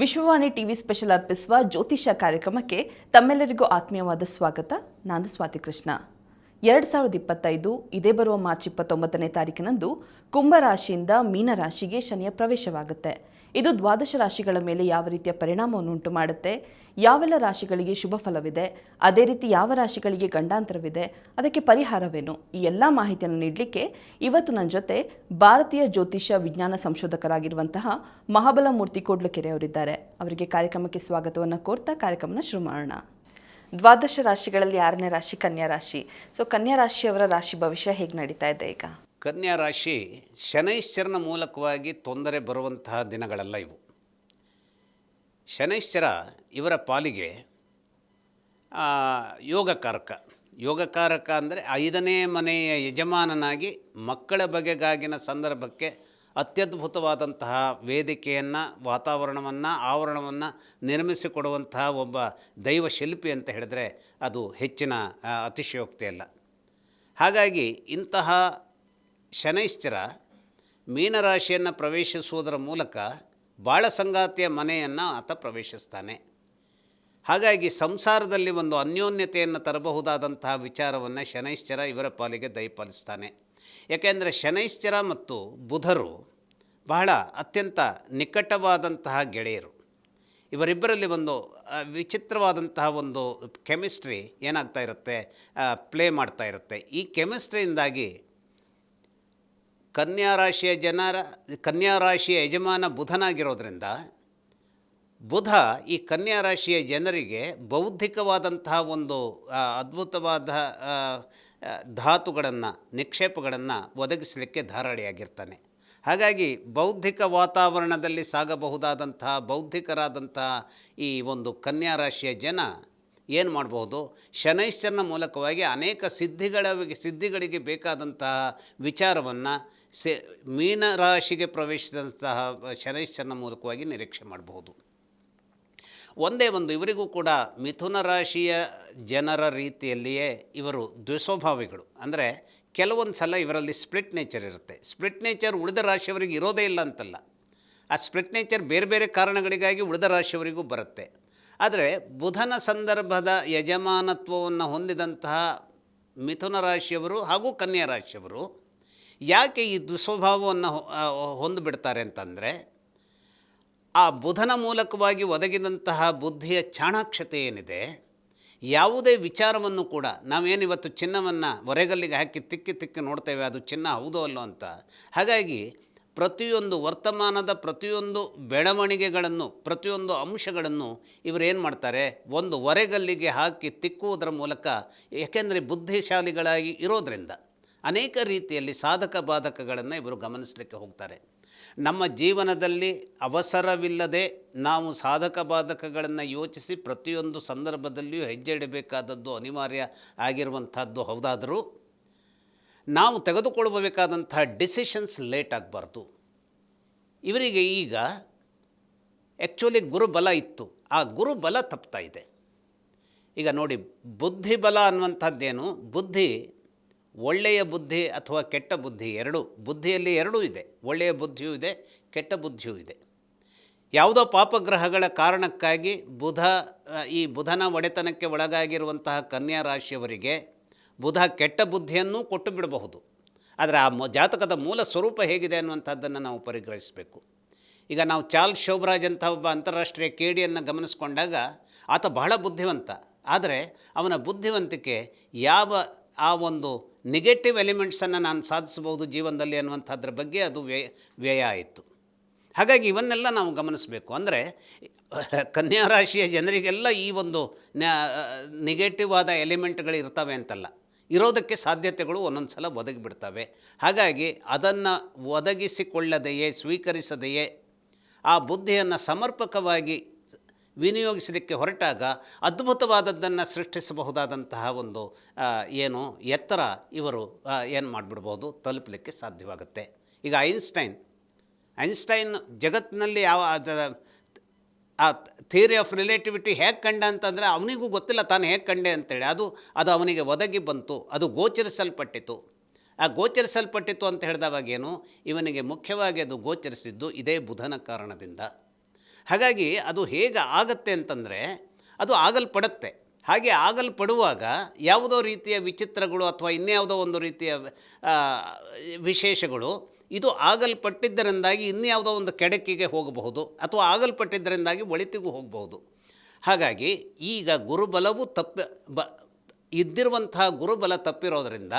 Vishwavani TV special ಅರ್ಪಿಸುವ ಜ್ಯೋತಿಷ್ಯ ಕಾರ್ಯಕ್ರಮಕ್ಕೆ ತಮ್ಮೆಲ್ಲರಿಗೂ ಆತ್ಮೀಯವಾದ ಸ್ವಾಗತ. ನಾನು ಸ್ವಾತಿ ಕೃಷ್ಣ. ಎರಡು ಸಾವಿರದ ಇಪ್ಪತ್ತೈದು ಇದೇ ಬರುವ ಮಾರ್ಚ್ ಇಪ್ಪತ್ತೊಂಬತ್ತನೇ ತಾರೀಕಿನಂದು ಕುಂಭರಾಶಿಯಿಂದ ಮೀನರಾಶಿಗೆ ಶನಿಯ ಪ್ರವೇಶವಾಗುತ್ತೆ. ಇದು ದ್ವಾದಶ ರಾಶಿಗಳ ಮೇಲೆ ಯಾವ ರೀತಿಯ ಪರಿಣಾಮವನ್ನು ಉಂಟು ಮಾಡುತ್ತೆ ಯಾವೆಲ್ಲ ರಾಶಿಗಳಿಗೆ ಶುಭ ಫಲವಿದೆ? ಅದೇ ರೀತಿ ಯಾವ ರಾಶಿಗಳಿಗೆ ಗಂಡಾಂತರವಿದೆ? ಅದಕ್ಕೆ ಪರಿಹಾರವೇನು? ಈ ಎಲ್ಲ ಮಾಹಿತಿಯನ್ನು ನೀಡಲಿಕ್ಕೆ ಇವತ್ತು ನನ್ನ ಜೊತೆ ಭಾರತೀಯ ಜ್ಯೋತಿಷ್ಯ ವಿಜ್ಞಾನ ಸಂಶೋಧಕರಾಗಿರುವಂತಹ ಮಹಾಬಲ ಮೂರ್ತಿ ಕೋಡ್ಲಕೆರೆ ಅವರಿದ್ದಾರೆ. ಅವರಿಗೆ ಕಾರ್ಯಕ್ರಮಕ್ಕೆ ಸ್ವಾಗತವನ್ನು ಕೋರ್ತಾ ಕಾರ್ಯಕ್ರಮನ ಶುರು ಮಾಡೋಣ. ದ್ವಾದಶ ರಾಶಿಗಳಲ್ಲಿ ಆರನೇ ರಾಶಿ ಕನ್ಯಾ ರಾಶಿ. ಸೊ, ಕನ್ಯಾ ರಾಶಿಯವರ ರಾಶಿ ಭವಿಷ್ಯ ಹೇಗೆ ನಡೀತಾ ಇದೆ ಈಗ? ಕನ್ಯಾ ರಾಶಿ ಶನೈಶ್ಚರನ ಮೂಲಕವಾಗಿ ತೊಂದರೆ ಬರುವಂತಹ ದಿನಗಳಲ್ಲ ಇವು. ಶನೈಶ್ಚರ ಇವರ ಪಾಲಿಗೆ ಯೋಗಕಾರಕ. ಯೋಗಕಾರಕ ಅಂದರೆ ಐದನೇ ಮನೆಯ ಯಜಮಾನನಾಗಿ ಮಕ್ಕಳ ಬಗೆಗಾಗಿನ ಸಂದರ್ಭಕ್ಕೆ ಅತ್ಯದ್ಭುತವಾದಂತಹ ವೇದಿಕೆಯನ್ನು, ವಾತಾವರಣವನ್ನು, ಆವರಣವನ್ನು ನಿರ್ಮಿಸಿಕೊಡುವಂತಹ ಒಬ್ಬ ದೈವ ಶಿಲ್ಪಿ ಅಂತ ಹೇಳಿದ್ರೆ ಅದು ಹೆಚ್ಚಿನ ಅತಿಶಯೋಕ್ತಿ ಅಲ್ಲ. ಹಾಗಾಗಿ ಇಂತಹ ಶನೈಶ್ಚರ ಮೀನರಾಶಿಯನ್ನು ಪ್ರವೇಶಿಸುವುದರ ಮೂಲಕ ಬಾಳ ಸಂಗಾತಿಯ ಮನೆಯನ್ನು ಆತ ಪ್ರವೇಶಿಸ್ತಾನೆ. ಹಾಗಾಗಿ ಸಂಸಾರದಲ್ಲಿ ಒಂದು ಅನ್ಯೋನ್ಯತೆಯನ್ನು ತರಬಹುದಾದಂತಹ ವಿಚಾರವನ್ನು ಶನೈಶ್ಚರ ಇವರ ಪಾಲಿಗೆ ದಯಪಾಲಿಸ್ತಾನೆ ಯಾಕೆಂದರೆ ಶನೈಶ್ಚರ ಮತ್ತು ಬುಧರು ಬಹಳ ಅತ್ಯಂತ ನಿಕಟವಾದಂತಹ ಗೆಳೆಯರು. ಇವರಿಬ್ಬರಲ್ಲಿ ಒಂದು ವಿಚಿತ್ರವಾದಂತಹ ಒಂದು ಕೆಮಿಸ್ಟ್ರಿ ಏನಾಗ್ತಾ ಇರುತ್ತೆ ಪ್ಲೇ ಮಾಡ್ತಾ ಇರುತ್ತೆ. ಈ ಕೆಮಿಸ್ಟ್ರಿಯಿಂದಾಗಿ ಕನ್ಯಾ ರಾಶಿಯ ಜನರ, ಕನ್ಯಾ ರಾಶಿಯ ಯಜಮಾನ ಬುಧನಾಗಿರೋದ್ರಿಂದ ಬುಧ ಈ ಕನ್ಯಾ ರಾಶಿಯ ಜನರಿಗೆ ಬೌದ್ಧಿಕವಾದಂತಹ ಒಂದು ಅದ್ಭುತವಾದ ಧಾತುಗಳನ್ನು, ನಿಕ್ಷೇಪಗಳನ್ನು ಒದಗಿಸಲಿಕ್ಕೆ ಧಾರಾಳಿಯಾಗಿರ್ತಾನೆ. ಹಾಗಾಗಿ ಬೌದ್ಧಿಕ ವಾತಾವರಣದಲ್ಲಿ ಸಾಗಬಹುದಾದಂತಹ, ಬೌದ್ಧಿಕರಾದಂತಹ ಈ ಒಂದು ಕನ್ಯಾ ರಾಶಿಯ ಜನ ಏನು ಮಾಡಬಹುದು? ಶನೈಶ್ಚರನ ಮೂಲಕವಾಗಿ ಅನೇಕ ಸಿದ್ಧಿಗಳ, ಸಿದ್ಧಿಗಳಿಗೆ ಬೇಕಾದಂತಹ ವಿಚಾರವನ್ನು ಸೆ ಮೀನರಾಶಿಗೆ ಪ್ರವೇಶಿಸಿದಂತಹ ಶನೈಶ್ಚರನ ಮೂಲಕವಾಗಿ ನಿರೀಕ್ಷೆ ಮಾಡಬಹುದು. ಒಂದೇ ಒಂದು, ಇವರಿಗೂ ಕೂಡ ಮಿಥುನ ರಾಶಿಯ ಜನರ ರೀತಿಯಲ್ಲಿಯೇ ಇವರು ದ್ವಿಸ್ವಭಾವಿಗಳು. ಅಂದರೆ ಕೆಲವೊಂದು ಸಲ ಇವರಲ್ಲಿ ಸ್ಪ್ಲಿಟ್ ನೇಚರ್ ಇರುತ್ತೆ. ಸ್ಪ್ಲಿಟ್ ನೇಚರ್ ಉಳಿದ ರಾಶಿಯವರಿಗೆ ಇರೋದೇ ಇಲ್ಲ ಅಂತಲ್ಲ. ಆ ಸ್ಪ್ಲಿಟ್ ನೇಚರ್ ಬೇರೆ ಬೇರೆ ಕಾರಣಗಳಿಗಾಗಿ ಉಳಿದ ರಾಶಿಯವರಿಗೂ ಬರುತ್ತೆ. ಆದರೆ ಬುಧನ ಸಂದರ್ಭದ ಯಜಮಾನತ್ವವನ್ನು ಹೊಂದಿದಂತಹ ಮಿಥುನ ರಾಶಿಯವರು ಹಾಗೂ ಕನ್ಯಾ ರಾಶಿಯವರು ಯಾಕೆ ಈ ದುಸ್ವಭಾವವನ್ನು ಹೊಂದ್ಬಿಡ್ತಾರೆ ಅಂತಂದರೆ, ಆ ಬುಧನ ಮೂಲಕವಾಗಿ ಒದಗಿದಂತಹ ಬುದ್ಧಿಯ ಚಾಣಾಕ್ಷತೆ ಏನಿದೆ, ಯಾವುದೇ ವಿಚಾರವನ್ನು ಕೂಡ ನಾವೇನಿವತ್ತು ಚಿನ್ನವನ್ನು ಹೊರೆಗಲ್ಲಿಗೆ ಹಾಕಿ ತಿಕ್ಕಿ ತಿಕ್ಕಿ ನೋಡ್ತೇವೆ, ಅದು ಚಿನ್ನ ಹೌದೋ ಅಲ್ಲೋ ಅಂತ. ಹಾಗಾಗಿ ಪ್ರತಿಯೊಂದು ವರ್ತಮಾನದ ಪ್ರತಿಯೊಂದು ಬೆಳವಣಿಗೆಗಳನ್ನು, ಪ್ರತಿಯೊಂದು ಅಂಶಗಳನ್ನು ಇವರೇನು ಮಾಡ್ತಾರೆ, ಒಂದು ಹೊರೆಗಲ್ಲಿಗೆ ಹಾಕಿ ತಿಕ್ಕುವುದರ ಮೂಲಕ, ಏಕೆಂದರೆ ಬುದ್ಧಿಶಾಲಿಗಳಾಗಿ ಇರೋದರಿಂದ. ಅನೇಕ ರೀತಿಯಲ್ಲಿ ಸಾಧಕ ಬಾಧಕಗಳನ್ನು ಇವರು ಗಮನಿಸಲಿಕ್ಕೆ ಹೋಗ್ತಾರೆ. ನಮ್ಮ ಜೀವನದಲ್ಲಿ ಅವಸರವಿಲ್ಲದೆ ನಾವು ಸಾಧಕ ಬಾಧಕಗಳನ್ನು ಯೋಚಿಸಿ ಪ್ರತಿಯೊಂದು ಸಂದರ್ಭದಲ್ಲಿಯೂ ಹೆಜ್ಜೆ ಇಡಬೇಕಾದದ್ದು ಅನಿವಾರ್ಯ ಆಗಿರುವಂಥದ್ದು ಹೌದಾದರೂ, ನಾವು ತೆಗೆದುಕೊಳ್ಳಬೇಕಾದಂಥ ಡಿಸಿಷನ್ಸ್ ಲೇಟ್ ಆಗಬಾರ್ದು. ಇವರಿಗೆ ಈಗ ಆ್ಯಕ್ಚುಲಿ ಗುರುಬಲ ಇತ್ತು. ಆ ಗುರುಬಲ ತಪ್ತಾ ಇದೆ. ಈಗ ನೋಡಿ, ಬುದ್ಧಿಬಲ ಅನ್ನುವಂಥದ್ದೇನು? ಬುದ್ಧಿ ಒಳ್ಳೆಯ ಬುದ್ಧಿ ಅಥವಾ ಕೆಟ್ಟ ಬುದ್ಧಿ ಎರಡು, ಬುದ್ಧಿಯಲ್ಲಿ ಎರಡೂ ಇದೆ. ಒಳ್ಳೆಯ ಬುದ್ಧಿಯೂ ಇದೆ, ಕೆಟ್ಟ ಬುದ್ಧಿಯೂ ಇದೆ. ಯಾವುದೋ ಪಾಪಗ್ರಹಗಳ ಕಾರಣಕ್ಕಾಗಿ ಬುಧ ಈ ಬುಧನ ಒಡೆತನಕ್ಕೆ ಒಳಗಾಗಿರುವಂತಹ ಕನ್ಯಾ ರಾಶಿಯವರಿಗೆ ಬುಧ ಕೆಟ್ಟ ಬುದ್ಧಿಯನ್ನು ಕೊಟ್ಟು ಬಿಡಬಹುದು. ಆದರೆ ಆ ಜಾತಕದ ಮೂಲ ಸ್ವರೂಪ ಹೇಗಿದೆ ಅನ್ನುವಂಥದ್ದನ್ನು ನಾವು ಪರಿಗ್ರಹಿಸಬೇಕು. ಈಗ ನಾವು ಚಾರ್ಲ್ಸ್ ಶೋಭರಾಜ್ ಅಂತ ಒಬ್ಬ ಅಂತಾರಾಷ್ಟ್ರೀಯ ಕೇಡಿಯನ್ನು ಗಮನಿಸ್ಕೊಂಡಾಗ ಆತ ಬಹಳ ಬುದ್ಧಿವಂತ. ಆದರೆ ಅವನ ಬುದ್ಧಿವಂತಿಕೆ ಯಾವ ಆ ಒಂದು ನೆಗೆಟಿವ್ ಎಲಿಮೆಂಟ್ಸನ್ನು ನಾನು ಸಾಧಿಸಬಹುದು ಜೀವನದಲ್ಲಿ ಅನ್ನುವಂಥದ್ರ ಬಗ್ಗೆ ಅದು ವ್ಯಯ ವ್ಯಯ ಆಯಿತು. ಹಾಗಾಗಿ ಇವನ್ನೆಲ್ಲ ನಾವು ಗಮನಿಸಬೇಕು. ಅಂದರೆ, ಕನ್ಯಾ ರಾಶಿಯ ಜನರಿಗೆಲ್ಲ ಈ ಒಂದು ನೆಗೆಟಿವ್ ಆದ ಎಲಿಮೆಂಟ್ಗಳು ಇರ್ತವೆ ಅಂತಲ್ಲ. ಇರೋದಕ್ಕೆ ಸಾಧ್ಯತೆಗಳು ಒಂದೊಂದು ಸಲ ಒದಗಿಬಿಡ್ತವೆ. ಹಾಗಾಗಿ ಅದನ್ನು ಒದಗಿಸಿಕೊಳ್ಳದೆಯೇ, ಸ್ವೀಕರಿಸದೆಯೇ, ಆ ಬುದ್ಧಿಯನ್ನು ಸಮರ್ಪಕವಾಗಿ ವಿನಿಯೋಗಿಸಲಿಕ್ಕೆ ಹೊರಟಾಗ ಅದ್ಭುತವಾದದ್ದನ್ನು ಸೃಷ್ಟಿಸಬಹುದಾದಂತಹ ಒಂದು ಏನು ಎತ್ತರ ಇವರು ಏನು ಮಾಡಿಬಿಡ್ಬೋದು, ತಲುಪಲಿಕ್ಕೆ ಸಾಧ್ಯವಾಗುತ್ತೆ. ಈಗ ಐನ್ಸ್ಟೈನ್ ಐನ್ಸ್ಟೈನ್ ಜಗತ್ತಿನಲ್ಲಿ ಯಾವ ಆ, ಥಿಯರಿ ಆಫ್ ರಿಲೇಟಿವಿಟಿ ಹೇಗೆ ಕಂಡ ಅಂತಂದರೆ ಅವನಿಗೂ ಗೊತ್ತಿಲ್ಲ ತಾನು ಹೇಗೆ ಕಂಡೆ ಅಂತೇಳಿ. ಅದು ಅದು ಅವನಿಗೆ ಒದಗಿ ಬಂತು, ಅದು ಗೋಚರಿಸಲ್ಪಟ್ಟಿತು. ಆ ಗೋಚರಿಸಲ್ಪಟ್ಟಿತು ಅಂತ ಹೇಳಿದವಾಗೇನು, ಇವನಿಗೆ ಮುಖ್ಯವಾಗಿ ಅದು ಗೋಚರಿಸಿದ್ದು ಇದೇ ಬುಧನ ಕಾರಣದಿಂದ. ಹಾಗಾಗಿ ಅದು ಹೇಗೆ ಆಗತ್ತೆ ಅಂತಂದರೆ ಅದು ಆಗಲ್ಪಡುತ್ತೆ. ಹಾಗೆ ಆಗಲ್ಪಡುವಾಗ ಯಾವುದೋ ರೀತಿಯ ವಿಚಿತ್ರಗಳು ಅಥವಾ ಇನ್ಯಾವುದೋ ಒಂದು ರೀತಿಯ ವಿಶೇಷಗಳು ಇದು ಆಗಲ್ಪಟ್ಟಿದ್ದರಿಂದಾಗಿ ಇನ್ಯಾವುದೋ ಒಂದು ಕೆಡಕಿಗೆ ಹೋಗಬಹುದು ಅಥವಾ ಆಗಲ್ಪಟ್ಟಿದ್ದರಿಂದಾಗಿ ಒಳಿತಿಗೂ ಹೋಗಬಹುದು. ಹಾಗಾಗಿ ಈಗ ಗುರುಬಲವು ತಪ್ಪಿ, ಬ, ಇದ್ದಿರುವಂತಹ ಗುರುಬಲ ತಪ್ಪಿರೋದರಿಂದ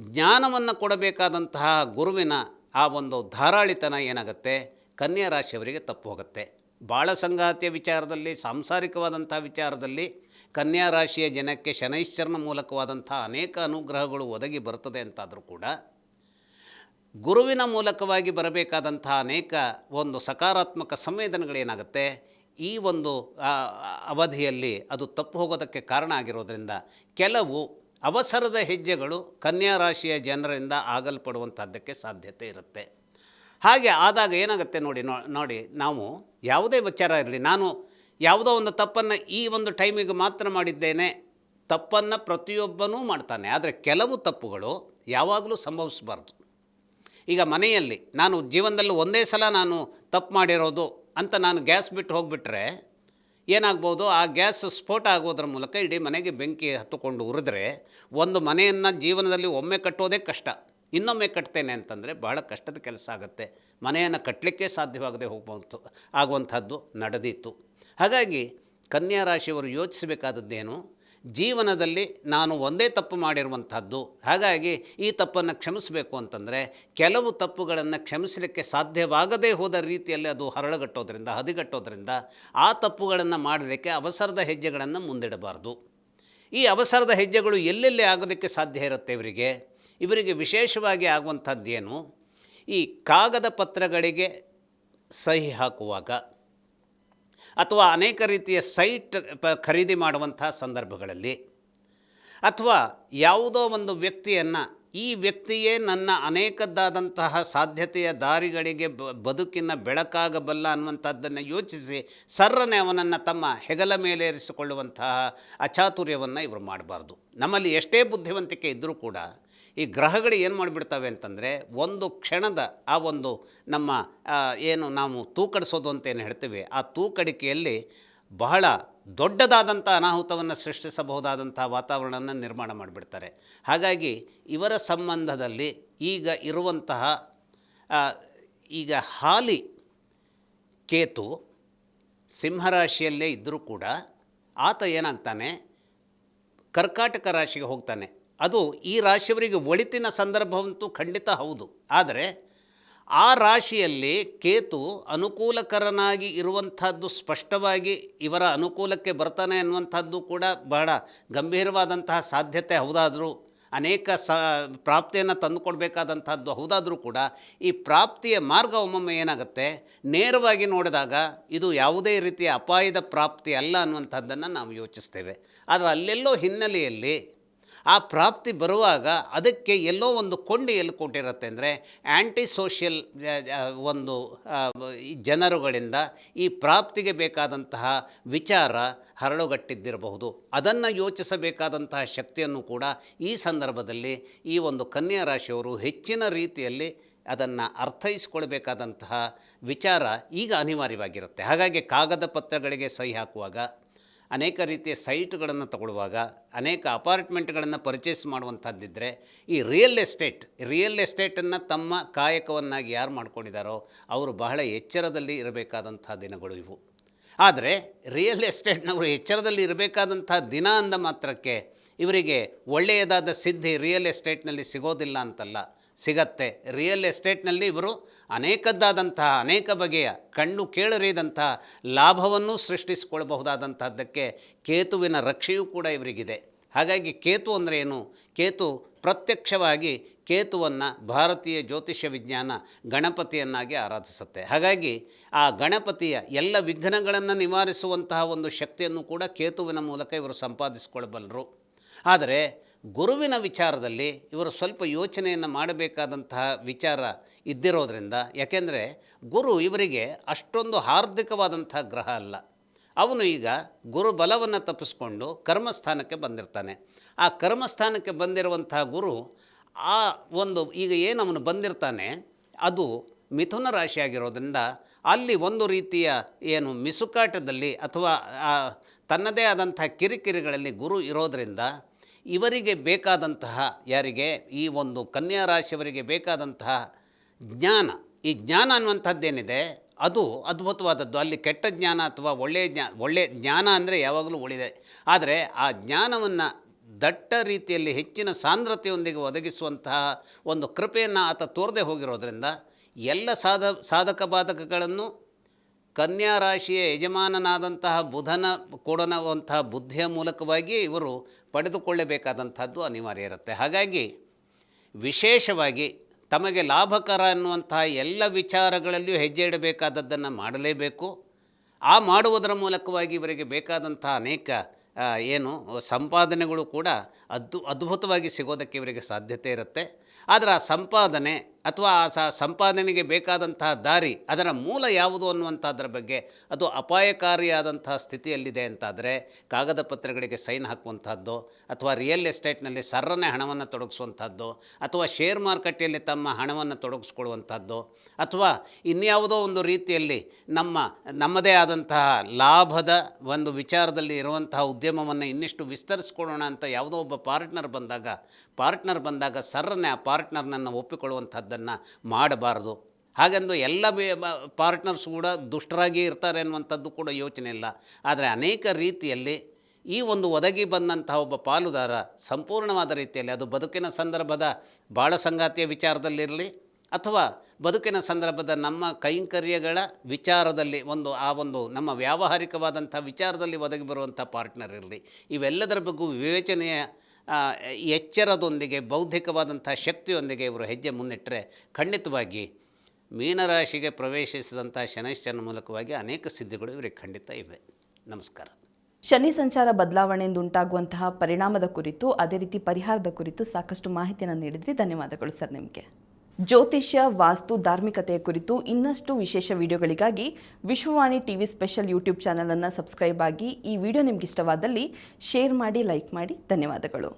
ಜ್ಞಾನವನ್ನು ಕೊಡಬೇಕಾದಂತಹ ಗುರುವಿನ ಆ ಒಂದು ಧಾರಾಳಿತನ ಏನಾಗುತ್ತೆ? ಕನ್ಯಾ ರಾಶಿಯವರಿಗೆ ತಪ್ಪು ಹೋಗುತ್ತೆ. ಬಾಳ ಸಂಗಾತಿಯ ವಿಚಾರದಲ್ಲಿ ಸಾಂಸಾರಿಕವಾದಂಥ ವಿಚಾರದಲ್ಲಿ ಕನ್ಯಾ ರಾಶಿಯ ಜನಕ್ಕೆ ಶನೈಶ್ಚರನ ಮೂಲಕವಾದಂಥ ಅನೇಕ ಅನುಗ್ರಹಗಳು ಒದಗಿ ಬರ್ತದೆ ಅಂತಾದರೂ ಕೂಡ, ಗುರುವಿನ ಮೂಲಕವಾಗಿ ಬರಬೇಕಾದಂಥ ಅನೇಕ ಒಂದು ಸಕಾರಾತ್ಮಕ ಸಂವೇದನೆಗಳೇನಾಗುತ್ತೆ? ಈ ಒಂದು ಅವಧಿಯಲ್ಲಿ ಅದು ತಪ್ಪು ಹೋಗೋದಕ್ಕೆ ಕಾರಣ ಆಗಿರೋದರಿಂದ ಕೆಲವು ಅವಸರದ ಹೆಜ್ಜೆಗಳು ಕನ್ಯಾ ರಾಶಿಯ ಜನರಿಂದ ಆಗಲ್ಪಡುವಂಥದ್ದಕ್ಕೆ ಸಾಧ್ಯತೆ ಇರುತ್ತೆ. ಹಾಗೆ ಆದಾಗ ಏನಾಗುತ್ತೆ ನೋಡಿ ನೋಡಿ, ನಾವು ಯಾವುದೇ ವಿಚಾರ ಇರಲಿ, ನಾನು ಯಾವುದೋ ಒಂದು ತಪ್ಪನ್ನು ಈ ಒಂದು ಟೈಮಿಗೆ ಮಾತ್ರ ಮಾಡಿದ್ದೇನೆ, ತಪ್ಪನ್ನು ಪ್ರತಿಯೊಬ್ಬನೂ ಮಾಡ್ತಾನೆ, ಆದರೆ ಕೆಲವು ತಪ್ಪುಗಳು ಯಾವಾಗಲೂ ಸಂಭವಿಸಬಾರ್ದು. ಈಗ ಮನೆಯಲ್ಲಿ ನಾನು ಜೀವನದಲ್ಲಿ ಒಂದೇ ಸಲ ನಾನು ತಪ್ಪು ಮಾಡಿರೋದು ಅಂತ ನಾನು ಗ್ಯಾಸ್ ಬಿಟ್ಟು ಹೋಗಿಬಿಟ್ರೆ ಏನಾಗ್ಬೋದು, ಆ ಗ್ಯಾಸ್ ಸ್ಫೋಟ ಆಗೋದ್ರ ಮೂಲಕ ಇಡೀ ಮನೆಗೆ ಬೆಂಕಿ ಹತ್ತುಕೊಂಡು ಉರಿದ್ರೆ ಒಂದು ಮನೆಯನ್ನು ಜೀವನದಲ್ಲಿ ಒಮ್ಮೆ ಕಟ್ಟೋದೇ ಕಷ್ಟ. ಇನ್ನೊಮ್ಮೆ ಕಟ್ತೇನೆ ಅಂತಂದರೆ ಬಹಳ ಕಷ್ಟದ ಕೆಲಸ ಆಗುತ್ತೆ. ಮನೆಯನ್ನು ಕಟ್ಟಲಿಕ್ಕೆ ಸಾಧ್ಯವಾಗದೆ ಹೋಗುವಂಥ ಆಗುವಂಥದ್ದು ನಡೆದಿತ್ತು ಹಾಗಾಗಿ ಕನ್ಯಾ ರಾಶಿಯವರು ಯೋಚಿಸಬೇಕಾದದ್ದೇನು? ಜೀವನದಲ್ಲಿ ನಾನು ಒಂದೇ ತಪ್ಪು ಮಾಡಿರುವಂಥದ್ದು. ಹಾಗಾಗಿ ಈ ತಪ್ಪನ್ನು ಕ್ಷಮಿಸಬೇಕು ಅಂತಂದರೆ ಕೆಲವು ತಪ್ಪುಗಳನ್ನು ಕ್ಷಮಿಸಲಿಕ್ಕೆ ಸಾಧ್ಯವಾಗದೇ ಹೋದ ರೀತಿಯಲ್ಲಿ ಅದು ಹರಳುಗಟ್ಟೋದ್ರಿಂದ, ಹದಿಗಟ್ಟೋದ್ರಿಂದ ಆ ತಪ್ಪುಗಳನ್ನು ಮಾಡಲಿಕ್ಕೆ ಅವಸರದ ಹೆಜ್ಜೆಗಳನ್ನು ಮುಂದಿಡಬಾರ್ದು. ಈ ಅವಸರದ ಹೆಜ್ಜೆಗಳು ಎಲ್ಲೆಲ್ಲಿ ಆಗೋದಕ್ಕೆ ಸಾಧ್ಯ ಇರುತ್ತೆ ಇವರಿಗೆ? ಇವರಿಗೆ ವಿಶೇಷವಾಗಿ ಆಗುವಂಥದ್ದೇನು, ಈ ಕಾಗದ ಪತ್ರಗಳಿಗೆ ಸಹಿ ಹಾಕುವಾಗ ಅಥವಾ ಅನೇಕ ರೀತಿಯ ಸೈಟ್ ಪ ಖರೀದಿ ಮಾಡುವಂಥ ಸಂದರ್ಭಗಳಲ್ಲಿ ಅಥವಾ ಯಾವುದೋ ಒಂದು ವ್ಯಕ್ತಿಯನ್ನು ಈ ವ್ಯಕ್ತಿಯೇ ನನ್ನ ಅನೇಕದ್ದಾದಂತಹ ಸಾಧ್ಯತೆಯ ದಾರಿಗಳಿಗೆ ಬದುಕಿನ ಬೆಳಕಾಗಬಲ್ಲ ಅನ್ನುವಂಥದ್ದನ್ನು ಯೋಚಿಸಿ ಸರ್ರನೆ ಅವನನ್ನು ತಮ್ಮ ಹೆಗಲ ಮೇಲೇರಿಸಿಕೊಳ್ಳುವಂತಹ ಅಚಾತುರ್ಯವನ್ನು ಇವರು ಮಾಡಬಾರ್ದು. ನಮ್ಮಲ್ಲಿ ಎಷ್ಟೇ ಬುದ್ಧಿವಂತಿಕೆ ಇದ್ದರೂ ಕೂಡ ಈ ಗ್ರಹಗಳು ಏನು ಮಾಡಿಬಿಡ್ತವೆ ಅಂತಂದರೆ ಒಂದು ಕ್ಷಣದ ಆ ಒಂದು ನಮ್ಮ ಏನು ನಾವು ತೂಕಡಿಸೋದು ಅಂತ ಏನು ಹೇಳ್ತೀವಿ, ಆ ತೂಕಡಿಕೆಯಲ್ಲಿ ಬಹಳ ದೊಡ್ಡದಾದಂಥ ಅನಾಹುತವನ್ನು ಸೃಷ್ಟಿಸಬಹುದಾದಂಥ ವಾತಾವರಣವನ್ನು ನಿರ್ಮಾಣ ಮಾಡಿಬಿಡ್ತಾರೆ. ಹಾಗಾಗಿ ಇವರ ಸಂಬಂಧದಲ್ಲಿ ಈಗ ಇರುವಂತಹ ಈಗ ಹಾಲಿ ಕೇತು ಸಿಂಹರಾಶಿಯಲ್ಲೇ ಇದ್ದರೂ ಕೂಡ ಆತ ಏನಾಗ್ತಾನೆ, ಕರ್ಕಾಟಕ ರಾಶಿಗೆ ಹೋಗ್ತಾನೆ. ಅದು ಈ ರಾಶಿಯವರಿಗೆ ಒಳಿತಿನ ಸಂದರ್ಭವಂತೂ ಖಂಡಿತ ಹೌದು. ಆದರೆ ಆ ರಾಶಿಯಲ್ಲಿ ಕೇತು ಅನುಕೂಲಕರನಾಗಿ ಇರುವಂಥದ್ದು ಸ್ಪಷ್ಟವಾಗಿ ಇವರ ಅನುಕೂಲಕ್ಕೆ ಬರ್ತಾನೆ ಅನ್ನುವಂಥದ್ದು ಕೂಡ ಬಹಳ ಗಂಭೀರವಾದಂತಹ ಸಾಧ್ಯತೆ ಹೌದಾದರೂ, ಅನೇಕ ಸ, ಪ್ರಾಪ್ತಿಯನ್ನು ತಂದುಕೊಡ್ಬೇಕಾದಂಥದ್ದು ಹೌದಾದರೂ ಕೂಡ ಈ ಪ್ರಾಪ್ತಿಯ ಮಾರ್ಗ ಒಮ್ಮೊಮ್ಮೆ ಏನಾಗುತ್ತೆ? ನೇರವಾಗಿ ನೋಡಿದಾಗ ಇದು ಯಾವುದೇ ರೀತಿಯ ಅಪಾಯದ ಪ್ರಾಪ್ತಿ ಅಲ್ಲ ಅನ್ನುವಂಥದ್ದನ್ನು ನಾವು ಯೋಚಿಸ್ತೇವೆ. ಆದರೆ ಅಲ್ಲೆಲ್ಲೋ ಹಿನ್ನೆಲೆಯಲ್ಲಿ ಆ ಪ್ರಾಪ್ತಿ ಬರುವಾಗ ಅದಕ್ಕೆ ಎಲ್ಲೋ ಒಂದು ಕೊಂಡಿ ಎಲ್ಲಿ ಕೊಟ್ಟಿರುತ್ತೆ ಅಂದರೆ ಆ್ಯಂಟಿ ಸೋಷಿಯಲ್ ಒಂದು ಜನರುಗಳಿಂದ ಈ ಪ್ರಾಪ್ತಿಗೆ ಬೇಕಾದಂತಹ ವಿಚಾರ ಹರಳುಗಟ್ಟಿದ್ದಿರಬಹುದು. ಅದನ್ನು ಯೋಚಿಸಬೇಕಾದಂತಹ ಶಕ್ತಿಯನ್ನು ಕೂಡ ಈ ಸಂದರ್ಭದಲ್ಲಿ ಈ ಒಂದು ಕನ್ಯಾ ರಾಶಿಯವರು ಹೆಚ್ಚಿನ ರೀತಿಯಲ್ಲಿ ಅದನ್ನು ಅರ್ಥೈಸ್ಕೊಳ್ಬೇಕಾದಂತಹ ವಿಚಾರ ಈಗ ಅನಿವಾರ್ಯವಾಗಿರುತ್ತೆ. ಹಾಗಾಗಿ ಕಾಗದ ಪತ್ರಗಳಿಗೆ ಸಹಿ ಹಾಕುವಾಗ ಅನೇಕ ರೀತಿಯ ಸೈಟ್ಗಳನ್ನು ತಗೊಳ್ಳುವಾಗ, ಅನೇಕ ಅಪಾರ್ಟ್ಮೆಂಟ್ಗಳನ್ನು ಪರ್ಚೇಸ್ ಮಾಡುವಂಥದ್ದಿದ್ದರೆ ಈ ರಿಯಲ್ ಎಸ್ಟೇಟ್, ರಿಯಲ್ ಎಸ್ಟೇಟನ್ನು ತಮ್ಮ ಕಾಯಕವನ್ನಾಗಿ ಯಾರು ಮಾಡ್ಕೊಂಡಿದ್ದಾರೋ ಅವರು ಬಹಳ ಎಚ್ಚರದಲ್ಲಿ ಇರಬೇಕಾದಂಥ ದಿನಗಳು ಇವು. ಆದರೆ, ರಿಯಲ್ ಎಸ್ಟೇಟ್ನವರು ಎಚ್ಚರದಲ್ಲಿ ಇರಬೇಕಾದಂಥ ದಿನ ಅಂದ ಮಾತ್ರಕ್ಕೆ, ಇವರಿಗೆ ಒಳ್ಳೆಯದಾದ ಸಿದ್ಧಿ ರಿಯಲ್ ಎಸ್ಟೇಟ್ನಲ್ಲಿ ಸಿಗೋದಿಲ್ಲ ಅಂತಲ್ಲ. ಸಿಗತ್ತೆ. ರಿಯಲ್ ಎಸ್ಟೇಟ್ನಲ್ಲಿ ಇವರು ಅನೇಕದ್ದಾದಂತಹ, ಅನೇಕ ಬಗೆಯ ಕಣ್ಣು ಕೇಳರಿದಂತಹ ಲಾಭವನ್ನು ಸೃಷ್ಟಿಸಿಕೊಳ್ಳಬಹುದಾದಂಥದ್ದಕ್ಕೆ ಕೇತುವಿನ ರಕ್ಷೆಯೂ ಕೂಡ ಇವರಿಗಿದೆ. ಹಾಗಾಗಿ ಕೇತು ಅಂದರೆ ಏನು? ಕೇತು ಪ್ರತ್ಯಕ್ಷವಾಗಿ ಕೇತುವನ್ನು ಭಾರತೀಯ ಜ್ಯೋತಿಷ್ಯ ವಿಜ್ಞಾನ ಗಣಪತಿಯನ್ನಾಗಿ ಆರಾಧಿಸುತ್ತೆ. ಹಾಗಾಗಿ ಆ ಗಣಪತಿಯ ಎಲ್ಲ ವಿಘ್ನಗಳನ್ನು ನಿವಾರಿಸುವಂತಹ ಒಂದು ಶಕ್ತಿಯನ್ನು ಕೂಡ ಕೇತುವಿನ ಮೂಲಕ ಇವರು ಸಂಪಾದಿಸಿಕೊಳ್ಳಬಲ್ಲರು ಆದರೆ ಗುರುವಿನ ವಿಚಾರದಲ್ಲಿ ಇವರು ಸ್ವಲ್ಪ ಯೋಚನೆಯನ್ನು ಮಾಡಬೇಕಾದಂತಹ ವಿಚಾರ ಇದ್ದಿರೋದ್ರಿಂದ, ಯಾಕೆಂದರೆ ಗುರು ಇವರಿಗೆ ಅಷ್ಟೊಂದು ಹಾರ್ದಿಕವಾದಂತಹ ಗ್ರಹ ಅಲ್ಲ. ಅವನು ಈಗ ಗುರು ಬಲವನ್ನು ತಪ್ಪಿಸ್ಕೊಂಡು ಕರ್ಮಸ್ಥಾನಕ್ಕೆ ಬಂದಿರ್ತಾನೆ. ಆ ಕರ್ಮಸ್ಥಾನಕ್ಕೆ ಬಂದಿರುವಂತಹ ಗುರು ಆ ಒಂದು ಈಗ ಏನು ಅವನು ಬಂದಿರ್ತಾನೆ, ಅದು ಮಿಥುನ ರಾಶಿಯಾಗಿರೋದ್ರಿಂದ ಅಲ್ಲಿ ಒಂದು ರೀತಿಯ ಏನು ಮಿಸುಕಾಟದಲ್ಲಿ ಅಥವಾ ತನ್ನದೇ ಆದಂಥ ಕಿರಿಕಿರಿಗಳಲ್ಲಿ ಗುರು ಇರೋದರಿಂದ ಇವರಿಗೆ ಬೇಕಾದಂತಹ, ಯಾರಿಗೆ? ಈ ಒಂದು ಕನ್ಯಾ ರಾಶಿಯವರಿಗೆ ಬೇಕಾದಂತಹ ಜ್ಞಾನ. ಈ ಜ್ಞಾನ ಅನ್ನುವಂಥದ್ದೇನಿದೆ? ಅದು ಅದ್ಭುತವಾದದ್ದು. ಅಲ್ಲಿ ಕೆಟ್ಟ ಜ್ಞಾನ ಅಥವಾ ಒಳ್ಳೆಯ ಜ್ಞಾ, ಒಳ್ಳೆಯ ಜ್ಞಾನ ಅಂದರೆ ಯಾವಾಗಲೂ ಒಳ್ಳೆಯದೆ ಆದರೆ ಆ ಜ್ಞಾನವನ್ನು ದಟ್ಟ ರೀತಿಯಲ್ಲಿ ಹೆಚ್ಚಿನ ಸಾಂದ್ರತೆಯೊಂದಿಗೆ ಒದಗಿಸುವಂತಹ ಒಂದು ಕೃಪೆಯನ್ನು ಆತ ತೋರದೆ ಹೋಗಿರೋದ್ರಿಂದ ಎಲ್ಲ ಸಾಧ, ಸಾಧಕ ಬಾಧಕಗಳನ್ನು ಕನ್ಯಾ ರಾಶಿಯ ಯಜಮಾನನಾದಂತಹ ಬುಧನ ಕೊಡನವಂತಹ ಬುದ್ಧಿಯ ಮೂಲಕವಾಗಿ ಇವರು ಪಡೆದುಕೊಳ್ಳಬೇಕಾದಂಥದ್ದು ಅನಿವಾರ್ಯ ಇರುತ್ತೆ. ಹಾಗಾಗಿ ವಿಶೇಷವಾಗಿ ತಮಗೆ ಲಾಭಕರ ಅನ್ನುವಂತಹ ಎಲ್ಲ ವಿಚಾರಗಳಲ್ಲಿಯೂ ಹೆಜ್ಜೆ ಇಡಬೇಕಾದದ್ದನ್ನು ಮಾಡಲೇಬೇಕು. ಆ ಮಾಡುವುದರ ಮೂಲಕವಾಗಿ ಇವರಿಗೆ ಬೇಕಾದಂಥ ಅನೇಕ ಏನು ಸಂಪಾದನೆಗಳು ಕೂಡ ಅದ್ದು ಅದ್ಭುತವಾಗಿ ಸಿಗೋದಕ್ಕೆ ಇವರಿಗೆ ಸಾಧ್ಯತೆ ಇರುತ್ತೆ. ಆದರೆ ಆ ಸಂಪಾದನೆ ಅಥವಾ ಆ ಸ ಸಂಪಾದನೆಗೆ ಬೇಕಾದಂತಹ ದಾರಿ, ಅದರ ಮೂಲ ಯಾವುದು ಅನ್ನುವಂಥದ್ರ ಬಗ್ಗೆ ಅದು ಅಪಾಯಕಾರಿಯಾದಂತಹ ಸ್ಥಿತಿಯಲ್ಲಿದೆ ಅಂತಾದರೆ ಕಾಗದ ಪತ್ರಗಳಿಗೆ ಸೈನ್ ಹಾಕುವಂಥದ್ದು ಅಥವಾ ರಿಯಲ್ ಎಸ್ಟೇಟ್ನಲ್ಲಿ ಸರ್ರನೇ ಹಣವನ್ನು ತೊಡಗಿಸುವಂಥದ್ದು ಅಥವಾ ಶೇರ್ ಮಾರುಕಟ್ಟೆಯಲ್ಲಿ ತಮ್ಮ ಹಣವನ್ನು ತೊಡಗಿಸ್ಕೊಳ್ಳುವಂಥದ್ದು ಅಥವಾ ಇನ್ಯಾವುದೋ ಒಂದು ರೀತಿಯಲ್ಲಿ ನಮ್ಮ, ನಮ್ಮದೇ ಆದಂತಹ ಲಾಭದ ಒಂದು ವಿಚಾರದಲ್ಲಿ ಇರುವಂತಹ ಉದ್ಯಮವನ್ನು ಇನ್ನಿಷ್ಟು ವಿಸ್ತರಿಸ್ಕೊಳ್ಳೋಣ ಅಂತ ಯಾವುದೋ ಒಬ್ಬ ಪಾರ್ಟ್ನರ್ ಬಂದಾಗ ಪಾರ್ಟ್ನರ್ ಬಂದಾಗ ಸರ್ರನ್ನೇ ಆ ಪಾರ್ಟ್ನರ್ನನ್ನು ಒಪ್ಪಿಕೊಳ್ಳುವಂಥದ್ದನ್ನು ಮಾಡಬಾರ್ದು. ಹಾಗೆಂದು ಎಲ್ಲ ಪಾರ್ಟ್ನರ್ಸ್ ಕೂಡ ದುಷ್ಟರಾಗಿ ಇರ್ತಾರೆ ಅನ್ನುವಂಥದ್ದು ಕೂಡ ಯೋಚನೆ ಇಲ್ಲ. ಆದರೆ ಅನೇಕ ರೀತಿಯಲ್ಲಿ ಈ ಒಂದು ಒದಗಿ ಬಂದಂತಹ ಒಬ್ಬ ಪಾಲುದಾರ ಸಂಪೂರ್ಣವಾದ ರೀತಿಯಲ್ಲಿ ಅದು ಬದುಕಿನ ಸಂದರ್ಭದ ಬಾಳ ಸಂಗಾತಿಯ ವಿಚಾರದಲ್ಲಿರಲಿ ಅಥವಾ ಬದುಕಿನ ಸಂದರ್ಭದ ನಮ್ಮ ಕೈಂಕರ್ಯಗಳ ವಿಚಾರದಲ್ಲಿ ಒಂದು, ಆ ಒಂದು ನಮ್ಮ ವ್ಯಾವಹಾರಿಕವಾದಂಥ ವಿಚಾರದಲ್ಲಿ ಒದಗಿ ಬರುವಂಥ ಪಾರ್ಟ್ನರ್ ಇರಲಿ. ಇವೆಲ್ಲದರ ಬಗ್ಗೆ ವಿವೇಚನೆಯ ಎಚ್ಚರದೊಂದಿಗೆ, ಬೌದ್ಧಿಕವಾದಂಥ ಶಕ್ತಿಯೊಂದಿಗೆ ಇವರು ಹೆಜ್ಜೆ ಮುನ್ನಿಟ್ಟರೆ ಖಂಡಿತವಾಗಿ ಮೀನರಾಶಿಗೆ ಪ್ರವೇಶಿಸಿದಂಥ ಶನೈಶ್ಚರನ ಮೂಲಕವಾಗಿ ಅನೇಕ ಸಿದ್ಧಿಗಳು ಇವರಿಗೆ ಖಂಡಿತ ಇವೆ. ನಮಸ್ಕಾರ. ಶನಿ ಸಂಚಾರ ಬದಲಾವಣೆಯಿಂದ ಉಂಟಾಗುವಂತಹ ಪರಿಣಾಮದ ಕುರಿತು, ಅದೇ ರೀತಿ ಪರಿಹಾರದ ಕುರಿತು ಸಾಕಷ್ಟು ಮಾಹಿತಿಯನ್ನು ನೀಡಿದ್ರಿ. ಧನ್ಯವಾದಗಳು ಸರ್ ನಿಮಗೆ. ಜ್ಯೋತಿಷ್ಯ, ವಾಸ್ತು, ಧಾರ್ಮಿಕತೆಯ ಕುರಿತು ಇನ್ನಷ್ಟು ವಿಶೇಷ ವಿಡಿಯೋಗಳಿಗಾಗಿ ವಿಶ್ವವಾಣಿ ಟಿವಿ ಸ್ಪೆಷಲ್ ಯೂಟ್ಯೂಬ್ ಚಾನಲನ್ನು ಸಬ್ಸ್ಕ್ರೈಬ್ ಆಗಿ ಈ ವಿಡಿಯೋ ನಿಮ್ಗೆ ಇಷ್ಟವಾದಲ್ಲಿ ಶೇರ್ ಮಾಡಿ, ಲೈಕ್ ಮಾಡಿ. ಧನ್ಯವಾದಗಳು.